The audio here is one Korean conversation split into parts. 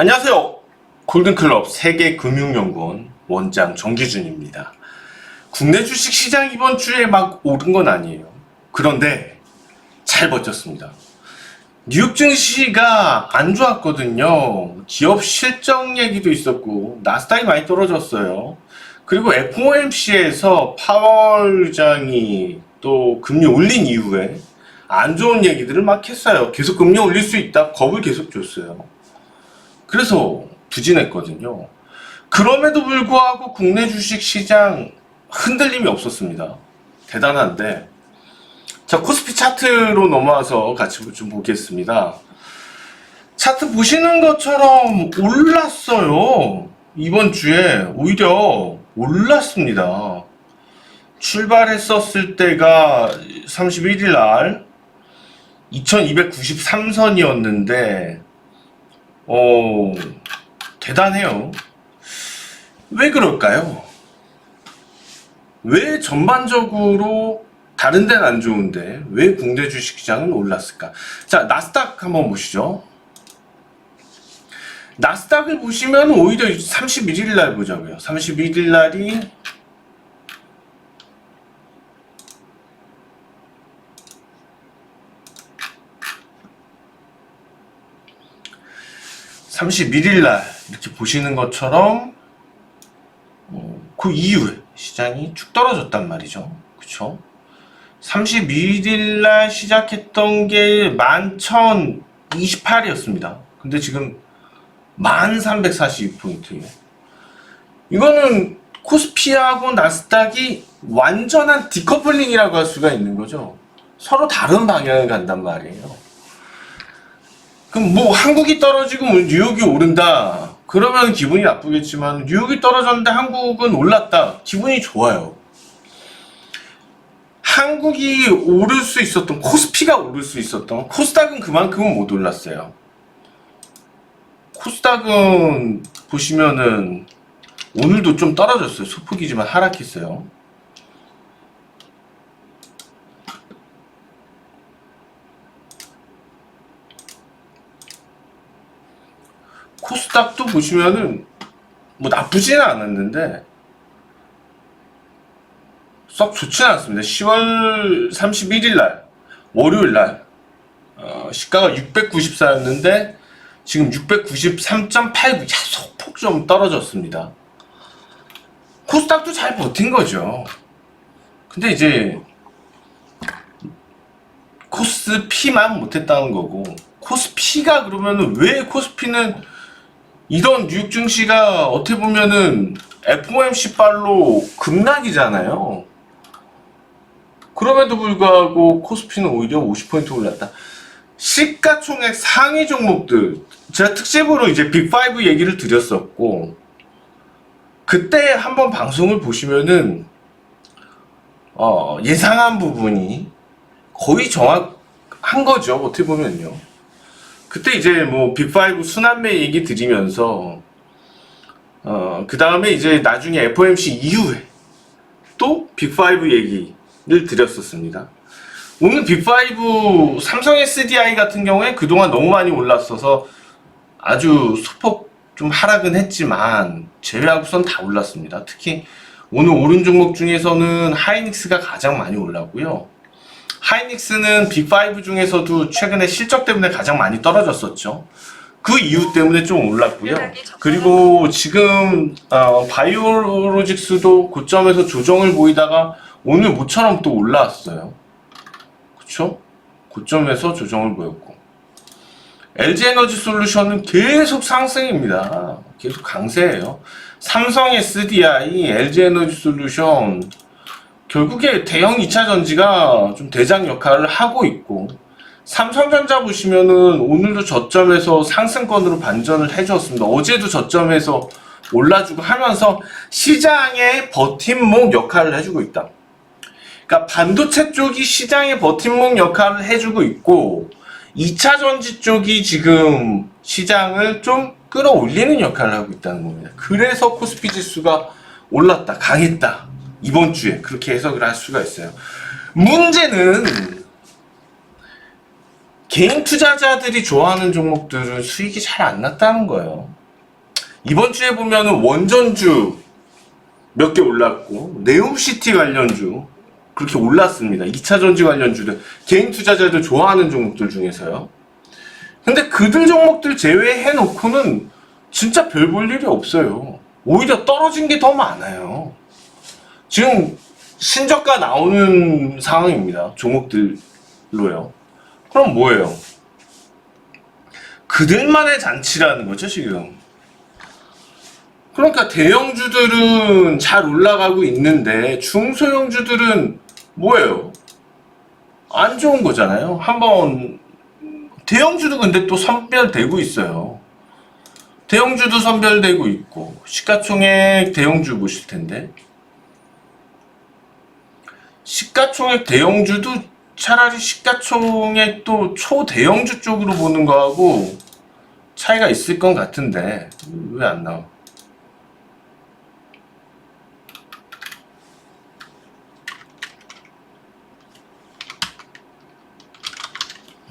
안녕하세요. 골든클럽 세계금융연구원 원장 정기준입니다. 국내 주식 시장 이번 주에 막 오른 건 아니에요. 그런데 잘 버텼습니다. 뉴욕 증시가 안 좋았거든요. 기업 실적 얘기도 있었고 나스닥이 많이 떨어졌어요. 그리고 FOMC에서 파월 의장이 또 금리 올린 이후에 안 좋은 얘기들을 막 했어요. 계속 금리 올릴 수 있다. 겁을 계속 줬어요. 그래서 부진했거든요. 그럼에도 불구하고 국내 주식 시장 흔들림이 없었습니다. 대단한데. 자, 코스피 차트로 넘어와서 같이 좀 보겠습니다. 차트 보시는 것처럼 올랐어요. 이번 주에 오히려 올랐습니다. 출발했었을 때가 31일 날 2293선이었는데 어, 대단해요. 왜 그럴까요? 왜 전반적으로 다른 데는 안 좋은데 왜 국내 주식시장은 올랐을까? 자, 나스닥 한번 보시죠. 나스닥을 보시면 오히려 31일 날 보자고요. 31일 날이 31일 날 이렇게 보시는 것처럼 어, 그 이후에 시장이 쭉 떨어졌단 말이죠. 그쵸? 31일 날 시작했던 게 11,028이었습니다. 근데 지금 1,342포인트예요. 이거는 코스피하고 나스닥이 완전한 디커플링이라고 할 수가 있는 거죠. 서로 다른 방향을 간단 말이에요. 그럼 뭐 한국이 떨어지고 뭐 뉴욕이 오른다. 그러면 기분이 나쁘겠지만 뉴욕이 떨어졌는데 한국은 올랐다. 기분이 좋아요. 한국이 오를 수 있었던 코스피가 오를 수 있었던 코스닥은 그만큼은 못 올랐어요. 코스닥은 보시면은 오늘도 좀 떨어졌어요. 소폭이지만 하락했어요. 코스닥도 보시면은 뭐 나쁘지는 않았는데 썩 좋지는 않습니다. 10월 31일 날 월요일 날 어, 시가가 694였는데 지금 693.89 야, 소폭 좀 떨어졌습니다. 코스닥도 잘 버틴 거죠. 근데 이제 코스피만 못했다는 거고 코스피가 그러면은 왜 코스피는 이런 뉴욕 증시가 어떻게 보면은 FOMC 발로 급락이잖아요. 그럼에도 불구하고 코스피는 오히려 50포인트 올랐다. 시가총액 상위 종목들 제가 특집으로 이제 빅5 얘기를 드렸었고 그때 한번 방송을 보시면은 어, 예상한 부분이 거의 정확한 거죠. 어떻게 보면요. 그때 이제 뭐 빅5 순환매 얘기 드리면서 어, 그 다음에 이제 나중에 FOMC 이후에 또 빅5 얘기를 드렸었습니다. 오늘 빅5 삼성 SDI 같은 경우에 그동안 너무 많이 올랐어서 아주 소폭 좀 하락은 했지만 제외하고선 다 올랐습니다. 특히 오늘 오른 종목 중에서는 하이닉스가 가장 많이 올랐고요. 하이닉스는 빅5 중에서도 최근에 실적 때문에 가장 많이 떨어졌었죠. 그 이유 때문에 좀 올랐고요. 그리고 지금 어, 바이오로직스도 고점에서 조정을 보이다가 오늘 모처럼 또 올라왔어요. 그쵸? 고점에서 조정을 보였고 LG에너지 솔루션은 계속 상승입니다. 계속 강세예요. 삼성 SDI, LG에너지 솔루션 결국에 대형 2차 전지가 좀 대장 역할을 하고 있고 삼성전자 보시면은 오늘도 저점에서 상승권으로 반전을 해줬습니다. 어제도 저점에서 올라주고 하면서 시장의 버팀목 역할을 해주고 있다. 그러니까 반도체 쪽이 시장의 버팀목 역할을 해주고 있고 2차 전지 쪽이 지금 시장을 좀 끌어올리는 역할을 하고 있다는 겁니다. 그래서 코스피 지수가 올랐다, 강했다. 이번 주에 그렇게 해석을 할 수가 있어요. 문제는 개인 투자자들이 좋아하는 종목들은 수익이 잘 안 났다는 거예요. 이번 주에 보면은 원전주 몇 개 올랐고 네옴시티 관련주 그렇게 올랐습니다. 2차 전지 관련주들 개인 투자자들 좋아하는 종목들 중에서요. 근데 그들 종목들 제외해 놓고는 진짜 별 볼 일이 없어요. 오히려 떨어진 게 더 많아요. 지금 신저가 나오는 상황입니다. 종목들로요. 그럼 뭐예요? 그들만의 잔치라는 거죠, 지금. 그러니까 대형주들은 잘 올라가고 있는데 중소형주들은 뭐예요? 안 좋은 거잖아요. 한번 대형주도 근데 또 선별되고 있어요. 대형주도 선별되고 있고 시가총액 대형주 보실 텐데 시가총액 대형주도 차라리 시가총액 또 초대형주 쪽으로 보는 거하고 차이가 있을 것 같은데 왜 안 나와?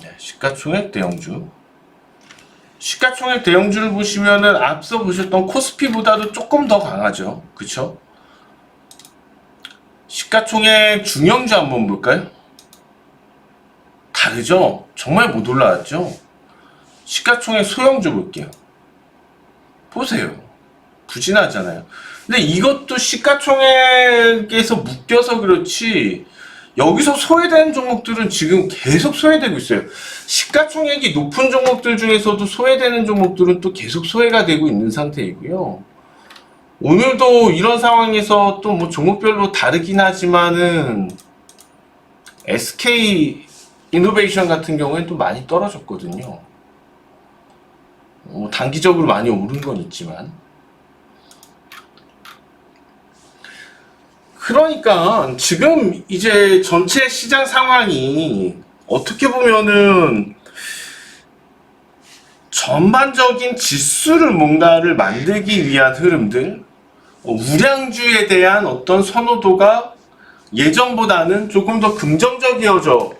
네, 시가총액 대형주. 시가총액 대형주를 보시면은 앞서 보셨던 코스피보다도 조금 더 강하죠. 그쵸? 시가총액 중형주 한번 볼까요? 다르죠? 정말 못 올라왔죠? 시가총액 소형주 볼게요. 보세요. 부진하잖아요. 근데 이것도 시가총액에서 묶여서 그렇지 여기서 소외되는 종목들은 지금 계속 소외되고 있어요. 시가총액이 높은 종목들 중에서도 소외되는 종목들은 또 계속 소외가 되고 있는 상태이고요. 오늘도 이런 상황에서 또 뭐 종목별로 다르긴 하지만은 SK 이노베이션 같은 경우에는 또 많이 떨어졌거든요. 어, 단기적으로 많이 오른 건 있지만. 그러니까 지금 이제 전체 시장 상황이 어떻게 보면은 전반적인 지수를 뭔가를 만들기 위한 흐름들, 어, 우량주에 대한 어떤 선호도가 예전보다는 조금 더 긍정적이어져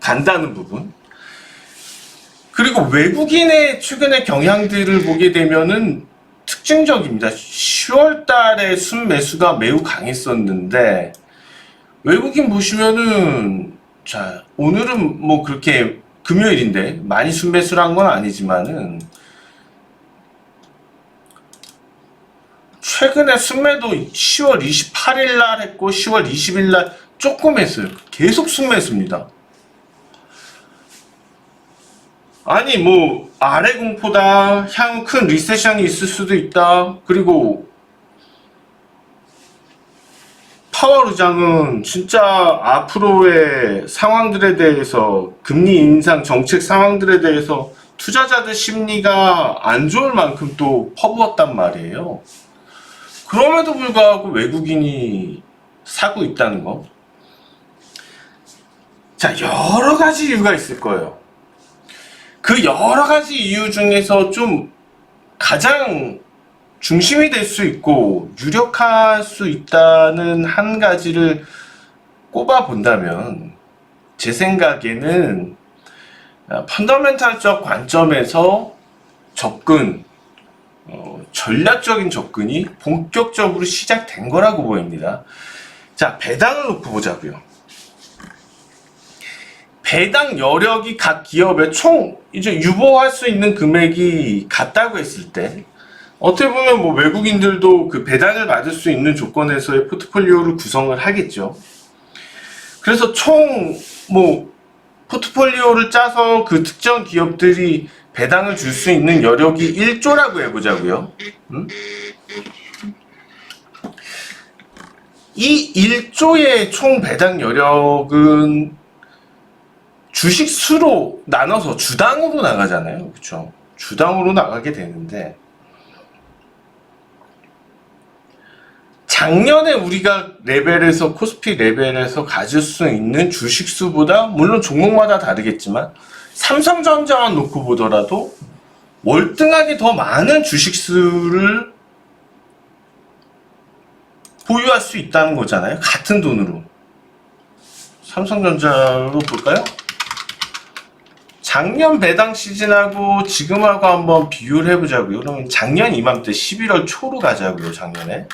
간다는 부분. 그리고 외국인의 최근의 경향들을 보게 되면은 특징적입니다. 10월 달에 순매수가 매우 강했었는데 외국인 보시면은 자 오늘은 뭐 그렇게 금요일인데 많이 순매수를 한 건 아니지만은 최근에 순매도 10월 28일 날 했고 10월 20일 날 조금 했어요. 계속 순매수입니다. 아니 뭐 아래 공포다 향후 큰 리세션이 있을 수도 있다 그리고 파월 의장은 진짜 앞으로의 상황들에 대해서 금리 인상 정책 상황들에 대해서 투자자들 심리가 안 좋을 만큼 또 퍼부었단 말이에요. 그럼에도 불구하고 외국인이 사고 있다는 거. 자, 여러 가지 이유가 있을 거예요. 그 여러 가지 이유 중에서 좀 가장 중심이 될 수 있고 유력할 수 있다는 한 가지를 꼽아 본다면 제 생각에는 아, 펀더멘탈적 관점에서 접근, 어, 전략적인 접근이 본격적으로 시작된 거라고 보입니다. 자, 배당을 놓고 보자고요. 배당 여력이 각 기업의 총 이제 유보할 수 있는 금액이 같다고 했을 때 어떻게 보면 뭐 외국인들도 그 배당을 받을 수 있는 조건에서의 포트폴리오를 구성을 하겠죠. 그래서 총 뭐 포트폴리오를 짜서 그 특정 기업들이 배당을 줄 수 있는 여력이 1조라고 해보자고요. 음? 이 1조의 총 배당 여력은 주식 수로 나눠서 주당으로 나가잖아요. 그렇죠? 주당으로 나가게 되는데 작년에 우리가 레벨에서 코스피 레벨에서 가질 수 있는 주식 수보다 물론 종목마다 다르겠지만 삼성전자만 놓고 보더라도 월등하게 더 많은 주식 수를 보유할 수 있다는 거잖아요. 같은 돈으로. 삼성전자로 볼까요? 작년 배당 시즌하고 지금하고 한번 비교를 해보자고요. 그러면 작년 이맘때 11월 초로 가자고요. 작년에.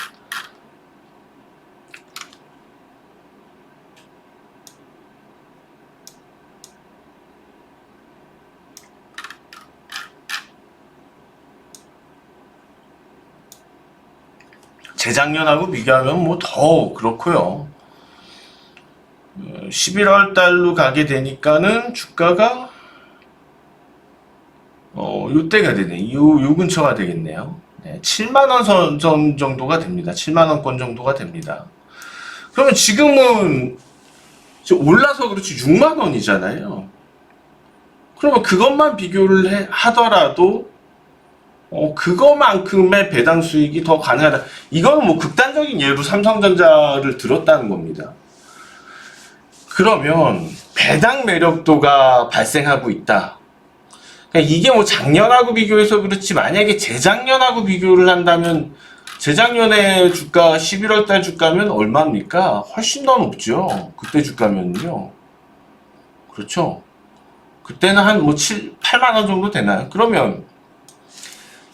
재작년하고 비교하면 뭐 더 그렇고요. 11월 달로 가게 되니까는 주가가 어, 요때가 되네. 요, 요 근처가 되겠네요. 네, 7만원 선, 선 정도가 됩니다. 7만원권 정도가 됩니다. 그러면 지금은 지금 올라서 그렇지 6만원이잖아요. 그러면 그것만 비교를 해- 하더라도 어, 그거만큼의 배당 수익이 더 가능하다. 이거는 뭐 극단적인 예로 삼성전자를 들었다는 겁니다. 그러면 배당 매력도가 발생하고 있다. 그러니까 이게 뭐 작년하고 비교해서 그렇지 만약에 재작년하고 비교를 한다면 재작년에 주가 11월 달 주가면 얼마입니까? 훨씬 더 높죠. 그때 주가면요. 그렇죠. 그때는 한 뭐 7, 8만 원 정도 되나요? 그러면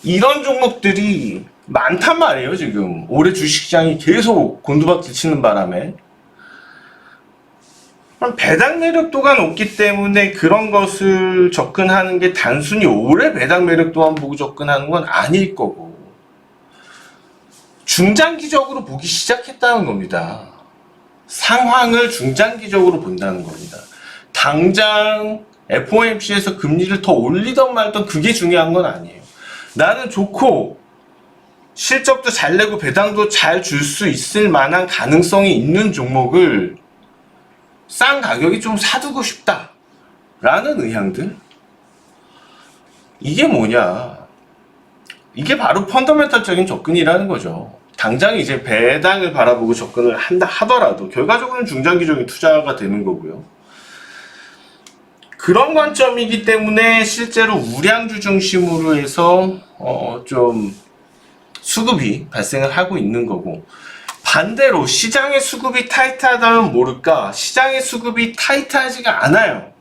이런 종목들이 많단 말이에요, 지금. 올해 주식시장이 계속 곤두박질 치는 바람에. 배당 매력도가 높기 때문에 그런 것을 접근하는 게 단순히 올해 배당 매력도만 보고 접근하는 건 아닐 거고 중장기적으로 보기 시작했다는 겁니다. 상황을 중장기적으로 본다는 겁니다. 당장 FOMC에서 금리를 더 올리던 말던 그게 중요한 건 아니에요. 나는 좋고 실적도 잘 내고 배당도 잘 줄 수 있을 만한 가능성이 있는 종목을 싼 가격이 좀 사두고 싶다. 라는 의향들. 이게 뭐냐. 이게 바로 펀더멘탈적인 접근이라는 거죠. 당장 이제 배당을 바라보고 접근을 한다 하더라도 결과적으로는 중장기적인 투자가 되는 거고요. 그런 관점이기 때문에 실제로 우량주 중심으로 해서 어, 좀 수급이 발생을 하고 있는 거고 반대로 시장의 수급이 타이트하다면 모를까 시장의 수급이 타이트하지가 않아요.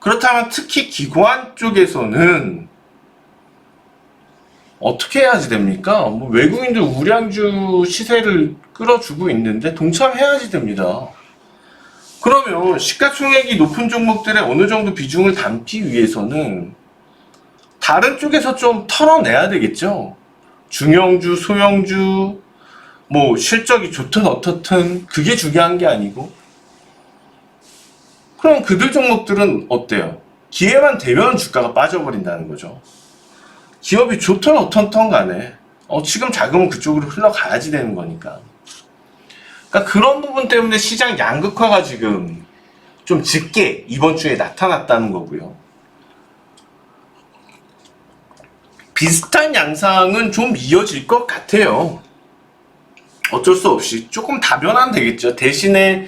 그렇다면 특히 기관 쪽에서는 어떻게 해야지 됩니까? 뭐 외국인들 우량주 시세를 끌어주고 있는데 동참해야지 됩니다. 그러면 시가총액이 높은 종목들의 어느 정도 비중을 담기 위해서는 다른 쪽에서 좀 털어내야 되겠죠. 중형주, 소형주, 뭐 실적이 좋든 어떻든 그게 중요한 게 아니고 그럼 그들 종목들은 어때요? 기회만 되면 주가가 빠져버린다는 거죠. 기업이 좋든 어떻든 간에 어, 지금 자금은 그쪽으로 흘러가야지 되는 거니까. 그러니까 그런 부분 때문에 시장 양극화가 지금 좀 짙게 이번 주에 나타났다는 거고요. 비슷한 양상은 좀 이어질 것 같아요. 어쩔 수 없이 조금 다변화는 되겠죠. 대신에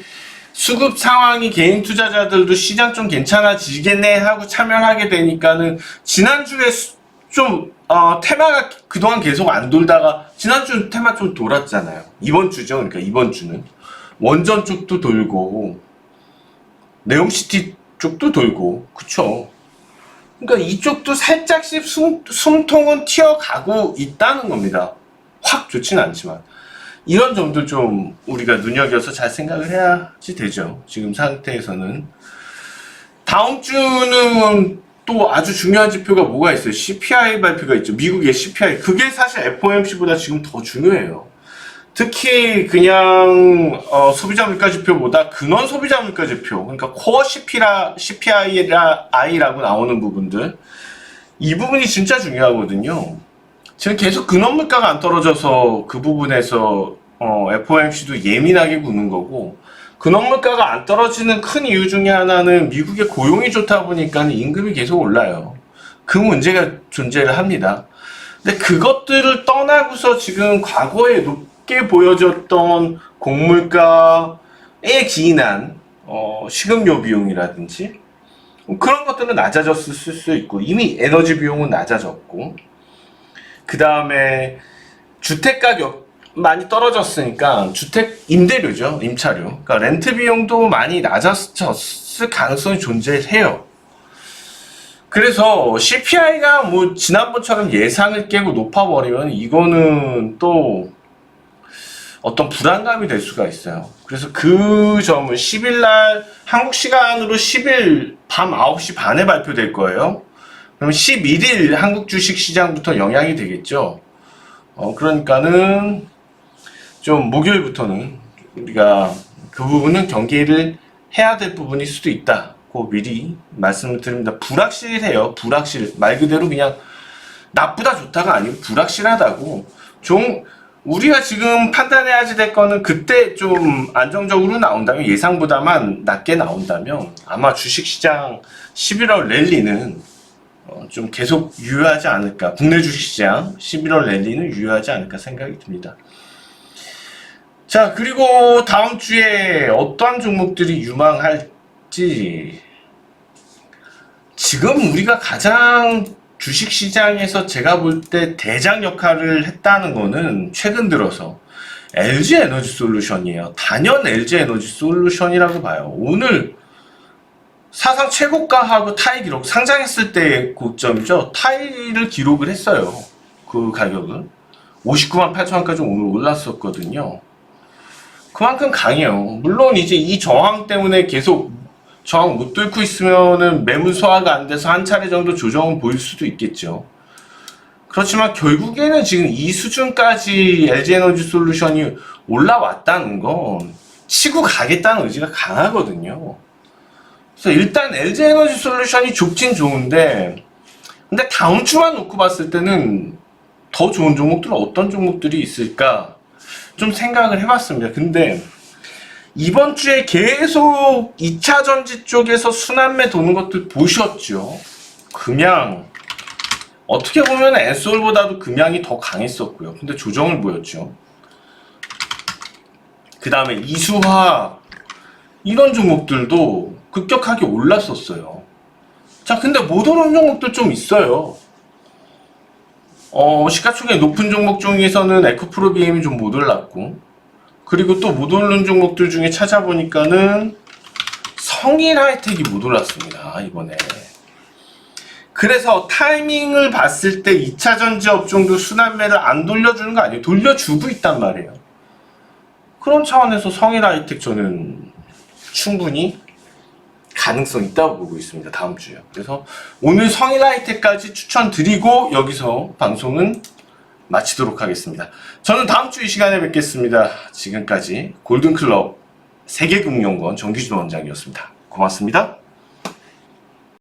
수급 상황이 개인 투자자들도 시장 좀 괜찮아지겠네 하고 참여하게 되니까는 지난주에 수- 좀 어, 테마가 그동안 계속 안 돌다가 지난주 테마 좀 돌았잖아요. 이번 주죠. 그러니까 이번 주는 원전 쪽도 돌고 네옴시티 쪽도 돌고 그쵸. 그러니까 이쪽도 살짝씩 숨, 숨통은 튀어가고 있다는 겁니다. 확 좋진 않지만. 이런 점도 좀 우리가 눈여겨서 잘 생각을 해야지 되죠. 지금 상태에서는. 다음 주는 또 아주 중요한 지표가 뭐가 있어요? CPI 발표가 있죠. 미국의 CPI. 그게 사실 FOMC보다 지금 더 중요해요. 특히 그냥 어, 소비자 물가 지표보다 근원 소비자 물가 지표, 그러니까 코어 CP라, CPI라고 나오는 부분들, 이 부분이 진짜 중요하거든요. 지금 계속 근원 물가가 안 떨어져서 그 부분에서 어, FOMC도 예민하게 구는 거고 근원 물가가 안 떨어지는 큰 이유 중에 하나는 미국의 고용이 좋다 보니까 임금이 계속 올라요. 그 문제가 존재를 합니다. 근데 그것들을 떠나고서 지금 과거에 높게 보여졌던 곡물가에 기인한 어, 식음료 비용이라든지 그런 것들은 낮아졌을 수 있고 이미 에너지 비용은 낮아졌고 그 다음에 주택 가격 많이 떨어졌으니까 주택 임대료죠 임차료 그러니까 렌트 비용도 많이 낮아졌을 가능성이 존재해요 그래서 CPI가 뭐 지난번처럼 예상을 깨고 높아버리면 이거는 또 어떤 불안감이 될 수가 있어요. 그래서 그 점은 10일 날 한국 시간으로 10일 밤 9시 반에 발표될 거예요. 그럼 11일 한국 주식 시장부터 영향이 되겠죠. 어, 그러니까는 좀 목요일부터는 우리가 그 부분은 경계를 해야 될 부분일 수도 있다고 미리 말씀을 드립니다. 불확실해요. 불확실. 말 그대로 그냥 나쁘다 좋다가 아니고 불확실하다고. 좀 우리가 지금 판단해야지 될 거는 그때 좀 안정적으로 나온다면 예상보다만 낮게 나온다면 아마 주식시장 11월 랠리는 어, 좀 계속 유효하지 않을까. 국내 주식시장 11월 랠리는 유효하지 않을까 생각이 듭니다. 자, 그리고 다음 주에 어떠한 종목들이 유망할지. 지금 우리가 가장 주식시장에서 제가 볼 때 대장 역할을 했다는 거는 최근 들어서 LG 에너지 솔루션이에요. 단연 LG 에너지 솔루션이라고 봐요. 오늘 사상 최고가하고 타이 기록 상장했을 때의 고점이죠. 타이를 기록을 했어요. 그 가격은 59만 8천 원까지 오늘 올랐었거든요. 그만큼 강해요. 물론 이제 이 저항 때문에 계속 저항 못 뚫고 있으면은 매물 소화가 안 돼서 한 차례 정도 조정은 보일 수도 있겠죠. 그렇지만 결국에는 지금 이 수준까지 LG 에너지 솔루션이 올라왔다는 건 치고 가겠다는 의지가 강하거든요. 그래서 일단 LG 에너지 솔루션이 좋긴 좋은데 근데 다음 주만 놓고 봤을 때는 더 좋은 종목들은 어떤 종목들이 있을까 좀 생각을 해봤습니다. 근데 이번 주에 계속 2차 전지 쪽에서 순환매 도는 것들 보셨죠? 금양 어떻게 보면 엔솔보다도 금양이 더 강했었고요. 근데 조정을 보였죠. 그 다음에 이수화 이런 종목들도 급격하게 올랐었어요. 자, 근데 못 오른 종목들 좀 있어요. 어, 시가총액 높은 종목 중에서는 에코프로비엠이 좀 못 올랐고, 그리고 또 못 오른 종목들 중에 찾아보니까는 성일 하이텍이 못 올랐습니다, 이번에. 그래서 타이밍을 봤을 때 2차 전지 업종도 순환매를 안 돌려주는 거 아니에요. 돌려주고 있단 말이에요. 그런 차원에서 성일 하이텍 저는 충분히 가능성 있다고 보고 있습니다. 다음 주에. 그래서 오늘 성일 하이텍까지 추천드리고 여기서 방송은 마치도록 하겠습니다. 저는 다음 주 이 시간에 뵙겠습니다. 지금까지 골든클럽 세계금융원 정규진 원장이었습니다. 고맙습니다.